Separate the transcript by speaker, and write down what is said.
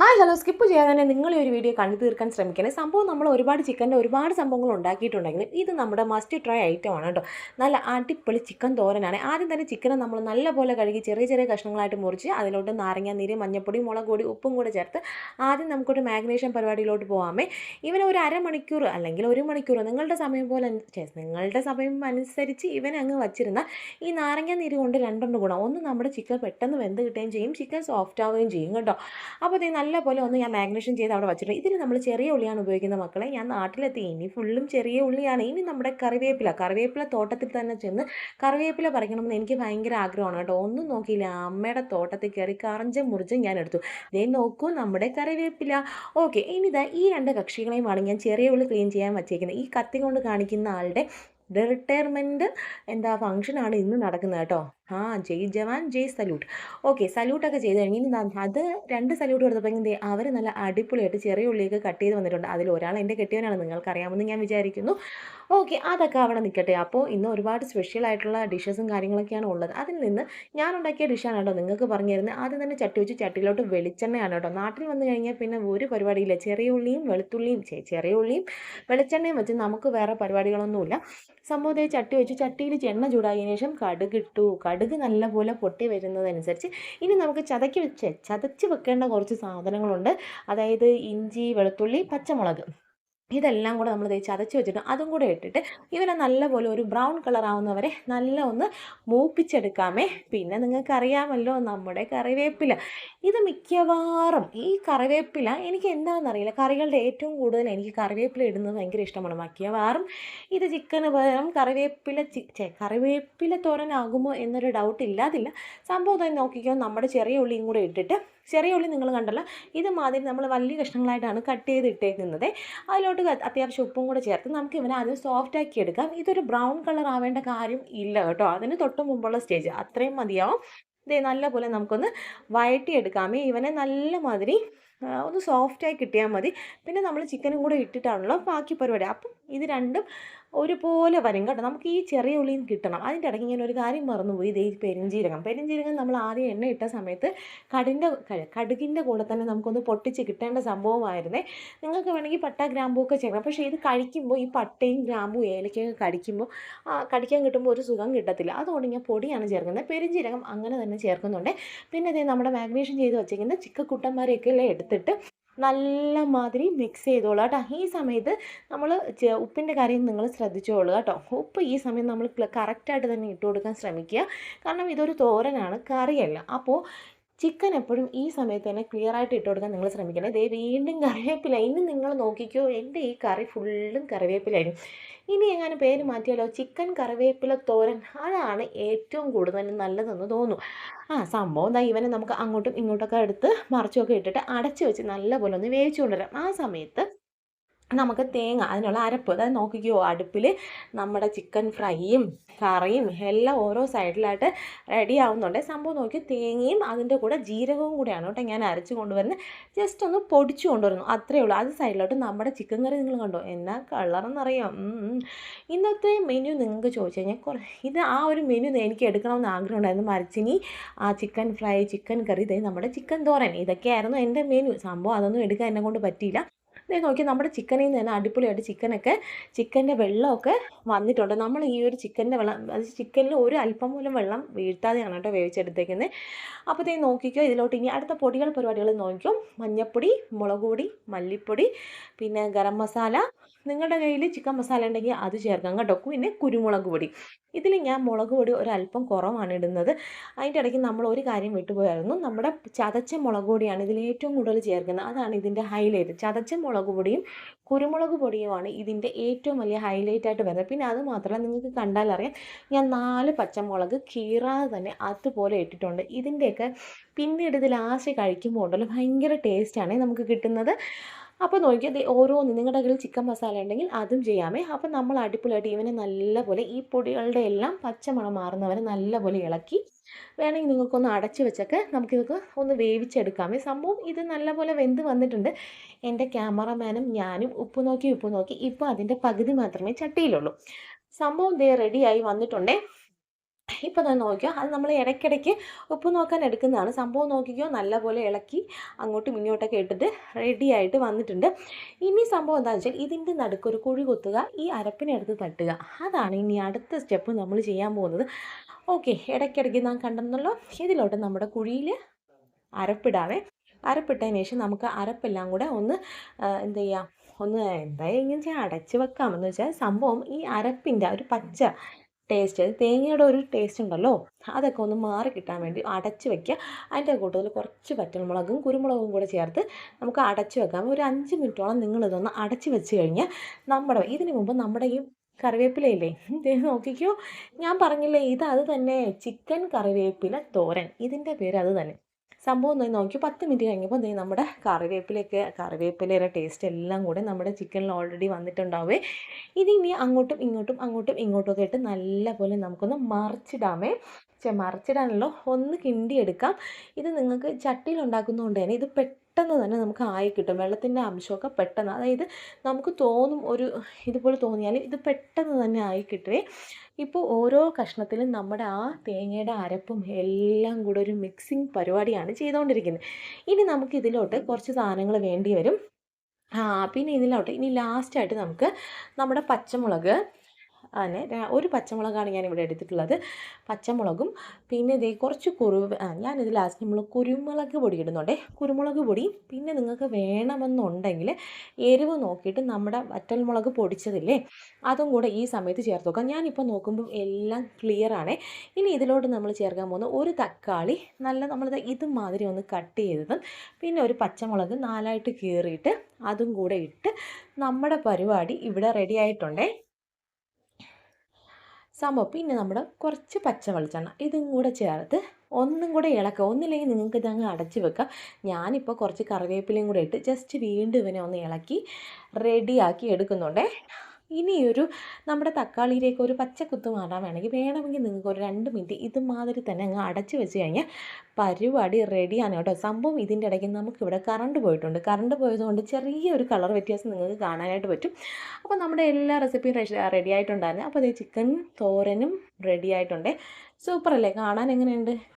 Speaker 1: Hi hello. Skip ചെയ്യാതെ തന്നെ നിങ്ങൾ ഈ ഒരു വീഡിയോ കണ്ടു തീർക്കാൻ ശ്രമിക്കണേ. സംഭവം നമ്മൾ ഒരുപാട് ചിക്കന്റെ ഒരുപാട് സംഭവങ്ങൾ ഉണ്ടാക്കിയിട്ടുണ്ടെങ്കിലും ഇത് നമ്മുടെ മസ്റ്റ് ട്രൈ ഐറ്റം ആണ് കേട്ടോ. നല്ല അടിപൊളി ചിക്കൻ തോരനാണ്. ആദ്യം തന്നെ ചിക്കനെ നമ്മൾ നല്ലപോലെ കഴുകി ചെറിയ ചെറിയ കഷ്ണങ്ങളായിട്ട് മുറിച്ച് അതിലോട്ട് നാരങ്ങ നീര് മഞ്ഞപ്പൊടി മുളക് ഉപ്പും കൂടെ ചേർത്ത് ആദ്യം നമുക്കൊരു മാഗ്നേഷൻ പരിപാടിയിലോട്ട് പോകാമേ ഇവനെ ഒരു അരമണിക്കൂർ അല്ലെങ്കിൽ ഒരു മണിക്കൂർ നിങ്ങളുടെ സമയം പോലെ നിങ്ങളുടെ സമയം അനുസരിച്ച് ഇവനെ വച്ചിരുന്ന ഈ നാരങ്ങ നീര് കൊണ്ട് രണ്ടുണ്ട് ഗുണം ഒന്ന് നമ്മുടെ ചിക്കൻ പെട്ടെന്ന് വെന്ത് കിട്ടുകയും ചെയ്യും. ചിക്കൻ സോഫ്റ്റ് ആവുകയും ചെയ്യും കേട്ടോ. അപ്പോൾ ഇത് നല്ലപോലെ ഒന്ന് ഞാൻ മാഗ്നേഷൻ ചെയ്ത് അവിടെ വെച്ചിട്ടുണ്ട്. ഇതിന് നമ്മൾ ചെറിയ ഉള്ളിയാണ് ഉപയോഗിക്കുന്ന മക്കളെ. ഞാൻ നാട്ടിലെത്തി ഇനി ഫുള്ളും ചെറിയ ഉള്ളിയാണ്. ഇനി നമ്മുടെ കറിവേപ്പില കറിവേപ്പില തോട്ടത്തിൽ തന്നെ ചെന്ന് കറിവേപ്പില പറിക്കണമെന്ന് എനിക്ക് ഭയങ്കര ആഗ്രഹമാണ് കേട്ടോ. ഒന്നും നോക്കിയില്ല. അമ്മയുടെ തോട്ടത്തിൽ കയറി കറഞ്ചും മുറിച്ചും ഞാൻ എടുത്തു. ദേ നോക്കൂ നമ്മുടെ കറിവേപ്പില. ഓക്കെ ഇനി ഇതാ ഈ രണ്ട് കക്ഷികളെയുമാണ് ഞാൻ ചെറിയ ഉള്ളി ക്ലീൻ ചെയ്യാൻ വച്ചേക്കുന്നത്. ഈ കത്തി കൊണ്ട് കാണിക്കുന്ന ആളുടെ റിട്ടയർമെന്റ് എന്താ ഫംഗ്ഷനാണ് ഇന്ന് നടക്കുന്നത് കേട്ടോ. ആ ജയ് ജവാൻ ജയ് സല്യൂട്ട്. ഓക്കെ സല്യൂട്ടൊക്കെ ചെയ്ത് കഴിഞ്ഞ് ഇനി അത് രണ്ട് സല്യൂട്ട് കൊടുത്തപ്പോൾ അവർ നല്ല അടിപൊളിയായിട്ട് ചെറിയ ഉള്ളിയൊക്കെ കട്ട് ചെയ്ത് വന്നിട്ടുണ്ട്. അതിൽ ഒരാൾ എന്റെ കെട്ടിയവനാണ് നിങ്ങൾക്കറിയാമെന്ന് ഞാൻ വിചാരിക്കുന്നു. ഓക്കെ അതൊക്കെ അവിടെ നിൽക്കട്ടെ അപ്പോൾ ഇന്ന് ഒരുപാട് സ്പെഷ്യൽ ആയിട്ടുള്ള ഡിഷസും കാര്യങ്ങളൊക്കെയാണ് ഉള്ളത്. അതിൽ നിന്ന് ഞാൻ ഉണ്ടാക്കിയ ഡിഷാണ് കേട്ടോ നിങ്ങൾക്ക് പറഞ്ഞു തരുന്നത് ആദ്യം തന്നെ ചട്ടി വെച്ച് ചട്ടിയിലോട്ട് വെളിച്ചെണ്ണയാണ് കേട്ടോ. നാട്ടിൽ വന്നു കഴിഞ്ഞാൽ പിന്നെ ഒരു പരിപാടിയില്ല. ചെറിയ ഉള്ളിയും വെളുത്തുള്ളിയും ചെറിയ ഉള്ളിയും വെളിച്ചെണ്ണയും വെച്ച് നമുക്ക് വേറെ പരിപാടികളൊന്നുമില്ല. സംഭവത്തെ ചട്ടി വെച്ച് ചട്ടിയിൽ എണ്ണ ചൂടായതിനു ശേഷം കടുക് ഇട്ടു. കടുക് നല്ലപോലെ പൊട്ടി വരുന്നതനുസരിച്ച് ഇനി നമുക്ക് ചതക്കി വെച്ച് ചതച്ച് വെക്കേണ്ട കുറച്ച് സാധനങ്ങളുണ്ട്. അതായത് ഇഞ്ചി വെളുത്തുള്ളി പച്ചമുളക്. ഇതെല്ലാം കൂടെ നമ്മൾ തേച്ച് അതച്ച് വെച്ചിട്ട് അതും കൂടെ ഇട്ടിട്ട് ഇവനെ നല്ലപോലെ ഒരു ബ്രൗൺ കളർ ആവുന്നവരെ നല്ല ഒന്ന് മൂപ്പിച്ചെടുക്കാമേ. പിന്നെ നിങ്ങൾക്കറിയാമല്ലോ നമ്മുടെ കറിവേപ്പില. ഇത് മിക്കവാറും ഈ കറിവേപ്പില എനിക്ക് എന്താണെന്നറിയില്ല. കറികളുടെ ഏറ്റവും കൂടുതൽ എനിക്ക് കറിവേപ്പില ഇടുന്നത് ഭയങ്കര ഇഷ്ടമാണ്. മിക്കവാറും ഇത് ചിക്കന് പകരം കറിവേപ്പില ചേ കറിവേപ്പില തോരനാകുമോ എന്നൊരു ഡൗട്ട് ഇല്ലാതില്ല. സംഭവം തന്നെ നോക്കിക്കോ. നമ്മുടെ ചെറിയ ഉള്ളിയും കൂടെ ഇട്ടിട്ട് ചെറിയ ഉള്ളി നിങ്ങൾ കണ്ടല്ലോ. ഇതുമാതിരി നമ്മൾ വലിയ കഷ്ണങ്ങളായിട്ടാണ് കട്ട് ചെയ്ത് ഇട്ടേക്കുന്നത് അതിലോട്ട് അത്യാവശ്യം ഉപ്പും കൂടെ ചേർത്ത് നമുക്ക് ഇവനെ ആദ്യം സോഫ്റ്റ് ആക്കി എടുക്കാം. ഇതൊരു ബ്രൗൺ കളർ ആവേണ്ട കാര്യം ഇല്ല കേട്ടോ. അതിന് തൊട്ട് മുമ്പുള്ള സ്റ്റേജ് അത്രയും മതിയാവും. ഇതേ നല്ലപോലെ നമുക്കൊന്ന് വഴറ്റിയെടുക്കാമേ ഇവനെ നല്ല മാതിരി ഒന്ന് സോഫ്റ്റായി കിട്ടിയാൽ മതി. പിന്നെ നമ്മൾ ചിക്കനും കൂടെ ഇട്ടിട്ടാണല്ലോ ബാക്കി പരിപാടി. അപ്പം ഇത് രണ്ടും ഒരുപോലെ വരും. കേട്ടോ നമുക്ക് ഈ ചെറിയ ഉള്ളിയും കിട്ടണം. അതിന്റെ ഇടയ്ക്ക് ഞാൻ ഒരു കാര്യം മറന്നുപോയി. ഇതേ പെരിഞ്ചീരകം. പെരിഞ്ചീരകം നമ്മൾ ആദ്യം എണ്ണ ഇട്ട സമയത്ത് കടിന്റെ കടുകിന്റെ കൂടെ തന്നെ നമുക്കൊന്ന് പൊട്ടിച്ച് കിട്ടേണ്ട സംഭവമായിരുന്നേ. നിങ്ങൾക്ക് വേണമെങ്കിൽ പട്ട ഗ്രാമ്പൂ ഒക്കെ ചെയ്യണം പക്ഷേ ഇത് കഴിക്കുമ്പോൾ ഈ പട്ടയും ഗ്രാമ്പൂ ഏലക്കയൊക്കെ കടിക്കുമ്പോൾ കടിക്കാൻ കിട്ടുമ്പോൾ ഒരു സുഖം കിട്ടത്തില്ല. അതുകൊണ്ട് ഞാൻ പൊടിയാണ് ചേർക്കുന്നത്. പെരിഞ്ചീരകം അങ്ങനെ തന്നെ ചേർക്കുന്നുണ്ട്. പിന്നെ ഇതേ നമ്മുടെ മാഗ്നേഷൻ ചെയ്ത് വെച്ചിരിക്കുന്ന ചിക്കക്കുട്ടന്മാരെയൊക്കെ എടുത്തിട്ട് നല്ല മാതിരി മിക്സ് ചെയ്തോളാം കേട്ടോ. ഈ സമയത്ത് നമ്മൾ ഉപ്പിന്റെ കാര്യം നിങ്ങൾ ശ്രദ്ധിച്ചോളൂ കേട്ടോ. ഉപ്പ് ഈ സമയം നമ്മൾ കറക്റ്റായിട്ട് തന്നെ ഇട്ട് കൊടുക്കാൻ ശ്രമിക്കുക. കാരണം ഇതൊരു തോരനാണ് കറിയല്ല. അപ്പോൾ ചിക്കൻ എപ്പോഴും ഈ സമയത്ത് തന്നെ ക്ലിയർ ആയിട്ട് ഇട്ട് കൊടുക്കാൻ നിങ്ങൾ ശ്രമിക്കണേ. ദേ വീണ്ടും കറിവേപ്പില ഇനി നിങ്ങൾ നോക്കിക്കോ എന്റെ ഈ കറി ഫുള്ളും കറിവേപ്പിലായിരുന്നു ഇനി എങ്ങനെ പേര് മാറ്റിയാലോ? ചിക്കൻ കറിവേപ്പില തോരൻ അതാണ് ഏറ്റവും കൂടുതൽ നല്ലതെന്ന് തോന്നുന്നു. ആ സംഭവം ദാ ഇവനെ നമുക്ക് അങ്ങോട്ടും ഇങ്ങോട്ടൊക്കെ എടുത്ത് മറിച്ചൊക്കെ ഇട്ടിട്ട് അടച്ചു വെച്ച് നല്ലപോലെ ഒന്ന് വേവിച്ചു കൊണ്ടുവരാം. ആ സമയത്ത് നമുക്ക് തേങ്ങ അതിനുള്ള അരപ്പ് അതായത് നോക്കിക്കോ അടുപ്പിൽ നമ്മുടെ ചിക്കൻ ഫ്രൈയും കറിയും എല്ലാം ഓരോ സൈഡിലായിട്ട് റെഡി ആവുന്നുണ്ട്. സംഭവം നോക്കി തേങ്ങയും അതിന്റെ കൂടെ ജീരകവും കൂടെയാണ് കേട്ടോ ഞാൻ അരച്ച് കൊണ്ടുവരുന്നത് ജസ്റ്റ് ഒന്ന് പൊടിച്ചു കൊണ്ടുവരുന്നു. അത്രയേ ഉള്ളൂ. അത് സൈഡിലോട്ട് നമ്മുടെ ചിക്കൻ കറി നിങ്ങൾ കണ്ടോ? എന്നാ കളറെന്നറിയാം. ഇന്നത്തെ മെനു നിങ്ങൾക്ക് ചോദിച്ചു കഴിഞ്ഞാൽ കുറേ ഇത് ആ ഒരു മെനു എനിക്ക് എടുക്കണമെന്ന് ആഗ്രഹം ഉണ്ടായിരുന്നു മരച്ചിനി ആ ചിക്കൻ ഫ്രൈ ചിക്കൻ കറി ഇതായി നമ്മുടെ ചിക്കൻ തോരൻ. ഇതൊക്കെയായിരുന്നു എന്റെ മെനു സംഭവം അതൊന്നും എടുക്കാൻ എന്നെ കൊണ്ട് പറ്റിയില്ല. ഇതേ നോക്കി നമ്മുടെ ചിക്കനിൽ നിന്ന് തന്നെ അടിപൊളിയായിട്ട് ചിക്കനൊക്കെ ചിക്കന്റെ വെള്ളമൊക്കെ വന്നിട്ടുണ്ട്. നമ്മൾ ഈ ഒരു ചിക്കന്റെ വെള്ളം അത് ചിക്കനിൽ ഒരു അല്പം പോലും വെള്ളം വീഴ്ത്താതെയാണ് കേട്ടോ വേവിച്ചെടുത്തേക്കുന്നത് അപ്പോൾ ഇതേ നോക്കിക്കോ ഇതിലോട്ട് ഇനി അടുത്ത പൊടികൾ പരിപാടികൾ നോക്കിക്കും. മഞ്ഞൾപ്പൊടി മുളക് പൊടി മല്ലിപ്പൊടി പിന്നെ ഗരം മസാല നിങ്ങളുടെ കയ്യിൽ ചിക്കൻ മസാല ഉണ്ടെങ്കിൽ അത് ചേർക്കാം കേട്ടോ. പിന്നെ കുരുമുളക് പൊടി. ഇതിൽ ഞാൻ മുളക് പൊടി ഒരല്പം കുറവാണ് ഇടുന്നത്. അതിന്റെ ഇടയ്ക്ക് നമ്മൾ ഒരു കാര്യം വിട്ടുപോയായിരുന്നു. നമ്മുടെ ചതച്ച മുളക് പൊടിയാണ് ഇതിൽ ഏറ്റവും കൂടുതൽ ചേർക്കുന്നത്. അതാണ് ഇതിന്റെ ഹൈലൈറ്റ് ചതച്ച മുളക് പൊടിയും കുരുമുളക് പൊടിയുമാണ് ഇതിന്റെ ഏറ്റവും വലിയ ഹൈലൈറ്റ് ആയിട്ട് വരുന്നത്. പിന്നെ അത് മാത്രമല്ല നിങ്ങൾക്ക് കണ്ടാലറിയാം ഞാൻ നാല് പച്ചമുളക് കീറാതെ തന്നെ അതുപോലെ ഇട്ടിട്ടുണ്ട്. ഇതിന്റെയൊക്കെ പിന്നീട് ഇത് ലാസ്റ്റ് കഴിക്കുമ്പോൾ ഉണ്ടല്ലോ. ഭയങ്കര ടേസ്റ്റാണ് നമുക്ക് കിട്ടുന്നത്. അപ്പോൾ നോക്കിയാൽ ദേ ഓരോന്ന് നിങ്ങളുടെ കയ്യിൽ ചിക്കൻ മസാല ഉണ്ടെങ്കിൽ അതും ചെയ്യാമേ. അപ്പോൾ നമ്മൾ അടിപൊളിയായിട്ട് ഇവനെ നല്ലപോലെ ഈ പൊടികളുടെ എല്ലാം പച്ചമണം മാറുന്നവരെ നല്ലപോലെ ഇളക്കി വേണമെങ്കിൽ നിങ്ങൾക്കൊന്ന് അടച്ചു വെച്ചൊക്കെ നമുക്കിതൊക്കെ ഒന്ന് വേവിച്ചെടുക്കാമേ. സംഭവം ഇത് നല്ലപോലെ വെന്ത് വന്നിട്ടുണ്ട്. എന്റെ ക്യാമറമാനും ഞാനും ഉപ്പ് നോക്കി ഉപ്പ് നോക്കി ഇപ്പോൾ അതിന്റെ പകുതി മാത്രമേ ചട്ടിയിലുള്ളൂ. സംഭവം ദേ റെഡിയായി വന്നിട്ടുണ്ടേ. ഇപ്പോൾ തന്നെ നോക്കിയോ അത് നമ്മൾ ഇടയ്ക്കിടയ്ക്ക് ഉപ്പ് നോക്കാൻ എടുക്കുന്നതാണ്. സംഭവം നോക്കിക്കോ നല്ലപോലെ ഇളക്കി അങ്ങോട്ടും ഇങ്ങോട്ടൊക്കെ ഇട്ടിട്ട് റെഡി ആയിട്ട് വന്നിട്ടുണ്ട്. ഇനി സംഭവം എന്താണെന്ന് വെച്ചാൽ ഇതിന്റെ നടുക്കൊരു കുഴി കുത്തുക ഈ അരപ്പിനെടുത്ത് തട്ടുക. അതാണ് ഇനി അടുത്ത സ്റ്റെപ്പ് നമ്മൾ ചെയ്യാൻ പോകുന്നത്. ഓക്കെ ഇടയ്ക്കിടയ്ക്ക് നാം കണ്ടെന്നല്ലോ ഇതിലോട്ട് നമ്മുടെ കുഴിയിൽ അരപ്പിടാവേ. അരപ്പിട്ടതിന് ശേഷം നമുക്ക് അരപ്പെല്ലാം കൂടെ ഒന്ന് എന്ത് ചെയ്യാം? ഒന്ന് എന്തായാലും ഇങ്ങനെ അടച്ച് വെക്കാമെന്ന് വെച്ചാൽ സംഭവം ഈ അരപ്പിന്റെ ഒരു പച്ച ടേസ്റ്റ് അത് തേങ്ങയുടെ ഒരു ടേസ്റ്റ് ഉണ്ടല്ലോ. അതൊക്കെ ഒന്ന് മാറി കിട്ടാൻ വേണ്ടി അടച്ച് വെക്കുക. അതിന്റെ കൂട്ടത്തിൽ കുറച്ച് പച്ചമുളകും കുരുമുളകും കൂടെ ചേർത്ത് നമുക്ക് അടച്ച് വെക്കാം. ഒരു അഞ്ച് മിനിറ്റോളം നിങ്ങളിതൊന്ന് അടച്ച് വെച്ച് കഴിഞ്ഞാൽ നമ്മുടെ ഇതിന് മുമ്പ് നമ്മുടെ ഈ കറിവേപ്പിലയില്ലേ? ഇത് നോക്കിക്കോ. ഞാൻ പറഞ്ഞില്ലേ ഇത് അത് തന്നെ. ചിക്കൻ കറിവേപ്പില തോരൻ. ഇതിന്റെ പേര് അത് തന്നെ. സംഭവം ഒന്ന് നോക്കി പത്ത് മിനിറ്റ് കഴിഞ്ഞപ്പോൾ ദേ നമ്മുടെ കറിവേപ്പിലേക്ക് കറിവേപ്പിലയുടെ ടേസ്റ്റ് എല്ലാം കൂടെ നമ്മുടെ ചിക്കനിൽ ഓൾറെഡി വന്നിട്ടുണ്ടാവേ. ഇതിനി അങ്ങോട്ടും ഇങ്ങോട്ടും അങ്ങോട്ടും ഇങ്ങോട്ടും ഒക്കെ ഇട്ട് നല്ലപോലെ നമുക്കൊന്ന് മറിച്ചിടാമേ. മറിച്ചിടാനല്ലോ ഒന്ന് കിണ്ടിയെടുക്കാം. ഇത് നിങ്ങൾക്ക് ചട്ടിയിൽ ഉണ്ടാക്കുന്നതുകൊണ്ട് തന്നെ ഇത് പെട്ടെന്ന് തന്നെ നമുക്ക് ആയി കിട്ടും. വെള്ളത്തിന്റെ അംശമൊക്കെ പെട്ടെന്ന് അതായത് നമുക്ക് തോന്നും ഒരു ഇതുപോലെ തോന്നിയാൽ ഇത് പെട്ടെന്ന് തന്നെ ആയി കിട്ടുവേ. ഇപ്പോൾ ഓരോ കഷ്ണത്തിലും നമ്മുടെ ആ തേങ്ങയുടെ അരപ്പും എല്ലാം കൂടെ ഒരു മിക്സിങ് പരിപാടിയാണ് ചെയ്തുകൊണ്ടിരിക്കുന്നത്. ഇനി നമുക്ക് ഇതിലോട്ട് കുറച്ച് സാധനങ്ങൾ വേണ്ടി വരും. ആ പിന്നെ ഇതിലോട്ട് ഇനി ലാസ്റ്റായിട്ട് നമുക്ക് നമ്മുടെ പച്ചമുളക് അങ്ങനെ ഒരു പച്ചമുളകാണ് ഞാൻ ഇവിടെ എടുത്തിട്ടുള്ളത്. പച്ചമുളകും പിന്നെ ഇതേ കുറച്ച് കുറു ഞാനിത് ലാസ്റ്റ് നമ്മൾ കുരുമുളക് പൊടി ഇടുന്നുണ്ടേ. കുരുമുളക് പൊടി പിന്നെ നിങ്ങൾക്ക് വേണമെന്നുണ്ടെങ്കിൽ എരിവ് നോക്കിയിട്ട് നമ്മുടെ വറ്റൽമുളക് പൊടിച്ചതില്ലേ അതും കൂടെ ഈ സമയത്ത് ചേർത്ത് നോക്കാം ഞാനിപ്പോൾ നോക്കുമ്പോൾ എല്ലാം ക്ലിയർ ആണ്. ഇനി ഇതിലോട്ട് നമ്മൾ ചേർക്കാൻ പോകുന്ന ഒരു തക്കാളി നല്ല നമ്മൾ ഇതുമാതിരി ഒന്ന് കട്ട് ചെയ്തതും പിന്നെ ഒരു പച്ചമുളക് നാലായിട്ട് കീറിയിട്ട് അതും കൂടെ ഇട്ട് നമ്മുടെ പരിപാടി ഇവിടെ റെഡി ആയിട്ടുണ്ടേ. സംഭവം. പിന്നെ നമ്മൾ കുറച്ച് പച്ച വെളിച്ചെണ്ണ ഇതും കൂടെ ചേർത്ത് ഒന്നും കൂടെ ഇളക്കുക. ഒന്നില്ലെങ്കിൽ നിങ്ങൾക്ക് ഇതങ്ങ് അടച്ച് വെക്കാം. ഞാനിപ്പോൾ കുറച്ച് കറിവേപ്പിലയും കൂടെ ഇട്ട് ജസ്റ്റ് വീണ്ടും ഇവനെ ഒന്ന് ഇളക്കി റെഡിയാക്കി എടുക്കുന്നുണ്ടേ. ഇനി ഒരു നമ്മുടെ തക്കാളിയിലേക്ക് ഒരു പച്ചക്കുത്ത് മാറാൻ വേണമെങ്കിൽ വേണമെങ്കിൽ നിങ്ങൾക്ക് ഒരു രണ്ട് മിനിറ്റ് ഇതുമാതിരി തന്നെ അങ്ങ് അടച്ച് വെച്ച് കഴിഞ്ഞാൽ പരിപാടി റെഡിയാണ് കേട്ടോ. സംഭവം ഇതിന്റെ ഇടയ്ക്ക് നമുക്കിവിടെ കറണ്ട് പോയിട്ടുണ്ട്. കറണ്ട് പോയതുകൊണ്ട് ചെറിയൊരു കളർ വ്യത്യാസം നിങ്ങൾക്ക് കാണാനായിട്ട് പറ്റും. അപ്പോൾ നമ്മുടെ എല്ലാ റെസിപ്പിയും റെഡി ആയിട്ടുണ്ടായിരുന്നു. അപ്പോൾ അതേ ചിക്കൻ തോരനും റെഡി ആയിട്ടുണ്ട്. സൂപ്പറല്ലേ കാണാൻ എങ്ങനെയുണ്ട്?